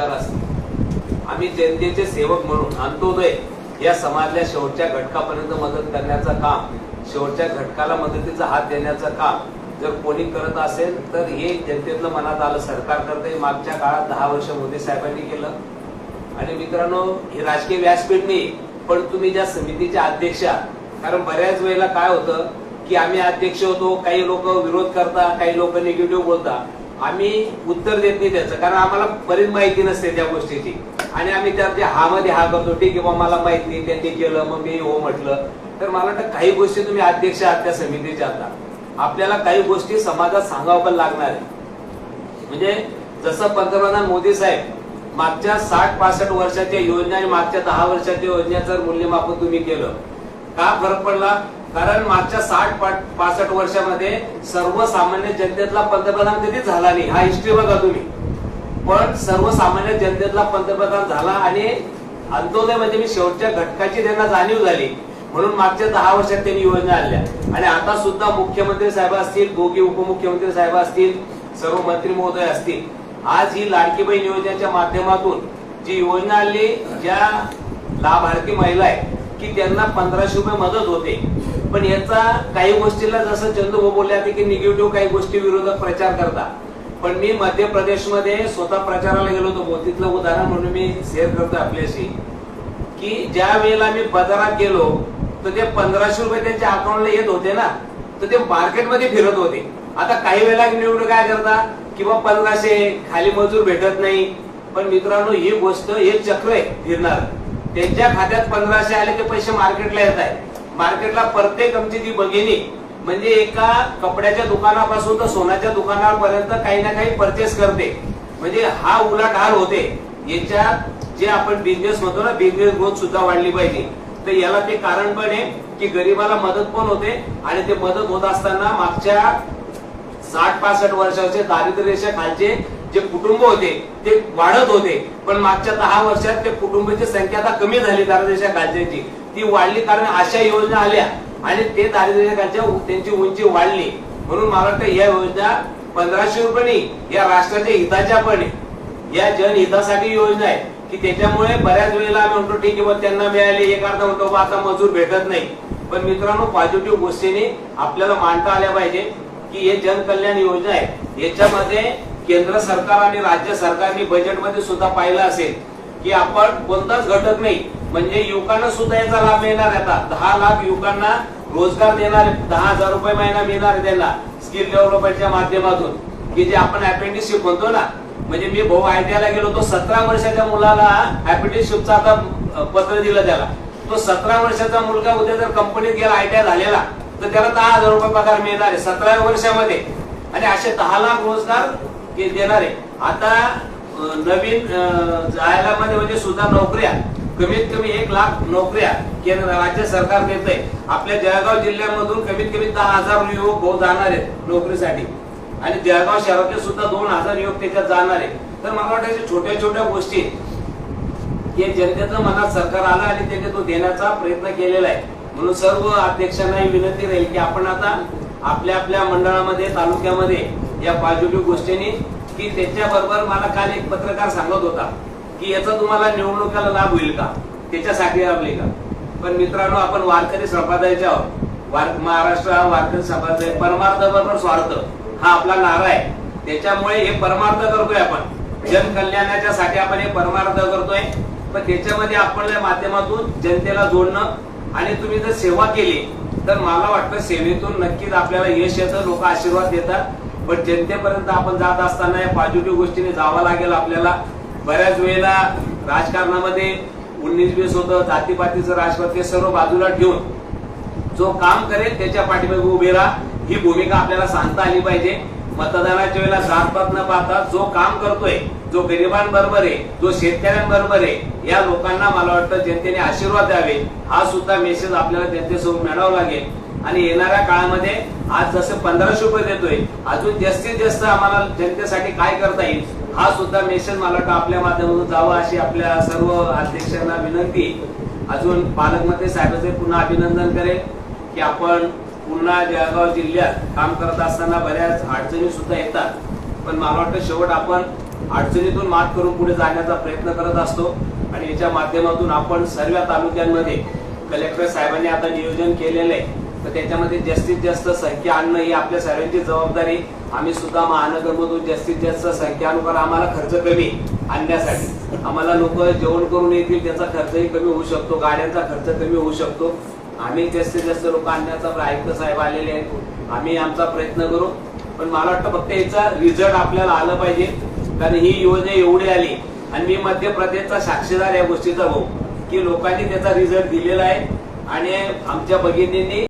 आम्ही जनतेचे सेवक म्हणून अंत्योदय या समाजाच्या शेवटच्या घटकापर्यंत मदत करण्याचं काम शेवटच्या घटकाला मदतीचा हात देण्याचं काम जर कोणी करत असेल तर हे जनतेतलं मनात आलं. सरकार करते मागच्या काळात दहा वर्ष मोदी साहेबांनी केलं. आणि मित्रांनो हे राजकीय व्यासपीठ नाही पण तुम्ही ज्या समितीच्या अध्यक्ष कारण बऱ्याच वेळेला काय होतं की आम्ही अध्यक्ष होतो काही लोक विरोध करता काही लोक निगेटिव्ह बोलतात. आम्ही उत्तर देत नाही त्याचं कारण आम्हाला बरीच माहिती नसते त्या गोष्टीची. आणि आम्ही त्या हा मध्ये हा करतो ठीक आहे बा मला माहीत नाही त्यांनी केलं मग मी हो म्हटलं. तर मला वाटतं काही गोष्टी तुम्ही अध्यक्ष आहात त्या समितीच्या आता. आपल्याला काही गोष्टी समाजात सांगावं पण लागणार आहे. म्हणजे जसं पंतप्रधान मोदी साहेब मागच्या साठ पासष्ट वर्षाच्या योजना आणि मागच्या दहा वर्षाच्या योजनेचं मूल्यमापन तुम्ही केलं का फरक पडला? कारण मागच्या साठ पासष्ट वर्षामध्ये सर्वसामान्य जनतेतला पंतप्रधान कधीच झाला नाही. हा हिस्ट्री बघा तुम्ही. पण सर्वसामान्य जनतेतला पंतप्रधान झाला आणि अंत्योदय म्हणजे मी शेवटच्या घटकाची त्यांना जाणीव झाली. म्हणून मागच्या दहा वर्षात त्यांनी योजना आणल्या. आणि आता सुद्धा मुख्यमंत्री साहेब असतील दोघी उपमुख्यमंत्री साहेब असतील सर्व मंत्री महोदय असतील. आज ही लाडकी बहीण योजनेच्या माध्यमातून जी योजना आणली ज्या लाभार्थी महिला आहे की त्यांना पंधराशे रुपये मदत होते. पण याचा काही गोष्टीला जसं चंदू बोलले होते की निगेटिव्ह काही गोष्टी विरोधात प्रचार करतात. पण मी मध्य प्रदेशमध्ये स्वतः प्रचाराला गेलो होतो. तिथलं उदाहरण म्हणून मी शेअर करतो आपल्याशी. की ज्या वेळेला मी बाजारात गेलो तर ते पंधराशे रुपये त्यांच्या अकाउंटला येत होते ना. तर ते मार्केटमध्ये फिरत होते. आता काही वेळेला निवडून काय करता? किंवा पंधराशे खाली मजूर भेटत नाही. पण मित्रांनो ही गोष्ट हे चक्र आहे फिरणार. त्यांच्या खात्यात पंधराशे आले ते पैसे मार्केटला येत आहे मार्केटला प्रत्येक आमची ती भगिनी म्हणजे एका कपड्याच्या दुकानापासून तर सोन्याच्या दुकानापर्यंत काही ना काही परचेस करते. म्हणजे हा उलाढाल होते. याच्यात जे आपण बिझनेस म्हणतो ना बिझनेस ग्रोथ सुद्धा वाढली पाहिजे. तर याला ते कारण पण आहे की गरीबाला मदत पण होते आणि ते मदत होत असताना मागच्या साठ पासष्ट वर्षाचे दारिद्र्य खालचे जे कुटुंब होते ते वाढत होते. पण मागच्या दहा वर्षात ते कुटुंबाची संख्या आता कमी झाली दारिद्र्य खालच्याची. ती वाढली कारण अशा योजना आल्या आणि ते दारिद्र्य त्यांची उंची वाढली. म्हणून मला वाटतं या योजना पंधराशे रुपये या राष्ट्राच्या हिताच्या पण आहे. या जनहितासाठी योजना आहे की त्याच्यामुळे बऱ्याच वेळेला आम्ही म्हणतो ठीक आहे त्यांना मिळाले एक अर्धा म्हणतो बा आता मजूर भेटत नाही. पण मित्रांनो पॉझिटिव्ह गोष्टीने आपल्याला मांडता आल्या पाहिजे की हे जनकल्याण योजना आहे. याच्यामध्ये केंद्र सरकार आणि राज्य सरकारने बजेटमध्ये सुद्धा पाहिलं असेल की आपण कोणताच घटक नाही म्हणजे युवकांना सुद्धा याचा लाभ मिळणार आता. दहा लाख युवकांना रोजगार देणार दहा हजार रुपये महिना मिळणार त्यांना स्किल डेव्हलपमेंटच्या माध्यमातून. की जे आपण अप्रेंटिसशिप म्हणतो ना म्हणजे मी भाऊ आयटीआयला गेलो तो सतरा वर्षाच्या मुलाला अपेंडिशिपचा आता पत्र दिलं त्याला. तो सतरा वर्षाचा मुलगा उद्या जर कंपनीत गेला आयटीआय झालेला तर त्याला दहा हजार रुपये पगार मिळणार आहे सतरा वर्षामध्ये. आणि असे दहा लाख रोजगार देणारे देणार. आहे आता नवीन जायला मध्ये म्हणजे सुद्धा नोकऱ्या कमीत कमी एक लाख नोकऱ्या केंद्र राज्य सरकार देत आहे आपल्या जळगाव जिल्ह्यामधून कमीत कमी दहा हजार युवक भाऊ जाणार आहेत नोकरीसाठी. आणि जळगाव शहरातले सुद्धा दोन हजार युवक त्याच्यात जाणार आहे तर मला वाटतं छोट्या छोट्या गोष्टी हे जनतेचं मनात सरकार आलं आणि त्याने तो देण्याचा प्रयत्न केलेला आहे. म्हणून सर्व अध्यक्षांना ही विनंती राहील की आपण आता आपल्या आपल्या मंडळामध्ये तालुक्यामध्ये या पॉझिटिव्ह गोष्टींनी की त्याच्याबरोबर मला काल एक पत्रकार सांगत होता. की याचा तुम्हाला निवडणुकाला लाभ होईल का? त्याच्यासाठी लाभले का? पण मित्रांनो आपण वारकरी संप्रदायाचे आहोत. वार महाराष्ट्र हा वारकरी संप्रदाय परमार्थ बरोबर स्वार्थ हा आपला नारा आहे. त्याच्यामुळे हे परमार्थ करतोय आपण. जनकल्याणाच्या साठी आपण हे परमार्थ करतोय. पण त्याच्यामध्ये आपण माध्यमातून जनतेला जोडणं आणि तुम्ही जर सेवा केली तर मला वाटतं सेवेतून नक्कीच आपल्याला यश येतं लोक आशीर्वाद देतात. पण जनतेपर्यंत आपण जात असताना या पॉझिटिव्ह गोष्टीने जावं लागेल आपल्याला. बऱ्याच वेळेला राजकारणामध्ये उन्नीस होत होतं जातीपातीचं राजकारण ते सर्व बाजूला ठेवून जो काम करेल त्याच्या पाठीमागे उभे राहा. ही भूमिका आपल्याला सांगता आली पाहिजे. मतदानाच्या वेळेला जातपात न पाहता जो काम करतोय जो गरिबांबरोबर आहे जो शेतकऱ्यांबरोबर आहे या लोकांना मला वाटतं जनतेने आशीर्वाद द्यावे. हा सुद्धा मेसेज आपल्याला जनतेसमोर मिळावा लागेल. आणि येणाऱ्या काळामध्ये आज जसं पंधराशे रुपये देतोय अजून जास्तीत जास्त आम्हाला जनतेसाठी काय करता येईल? हा सुद्धा मेसेज मला वाटतं आपल्या माध्यमातून जावा अशी आपल्या सर्व अध्यक्षांना विनंती. अजून पालकमंत्री साहेबांचे पुन्हा अभिनंदन करेल की आपण पुन्हा जळगाव जिल्ह्यात काम करत असताना बऱ्याच अडचणी सुद्धा येतात. पण मला वाटतं शेवट आपण अडचणीतून मात करून पुढे जाण्याचा प्रयत्न करत असतो आणि याच्या माध्यमातून आपण सर्व तालुक्यांमध्ये कलेक्टर साहेबांनी आता नियोजन केलेलं आहे. तर त्याच्यामध्ये जास्तीत जास्त संख्या आणणं ही आपल्या सर्वांची जबाबदारी. आम्ही सुद्धा महानगरमधून जास्तीत जास्त संख्यानुसार आम्हाला खर्च कमी आणण्यासाठी. आम्हाला लोक जेवण करून येतील त्याचा खर्चही कमी होऊ शकतो गाड्यांचा खर्च कमी होऊ शकतो. आम्ही जास्तीत जास्त लोक आणण्याचा आयुक्त साहेब आलेले आहेत. आम्ही आमचा प्रयत्न करू. पण मला वाटतं फक्त याचा रिझल्ट आपल्याला आलं पाहिजे. कारण ही योजना एवढी आली आणि मी मध्य प्रदेशचा साक्षीदार या गोष्टीचा भाऊ की लोकांनी त्याचा रिझल्ट दिलेला आहे. आणि आमच्या भगिनींनी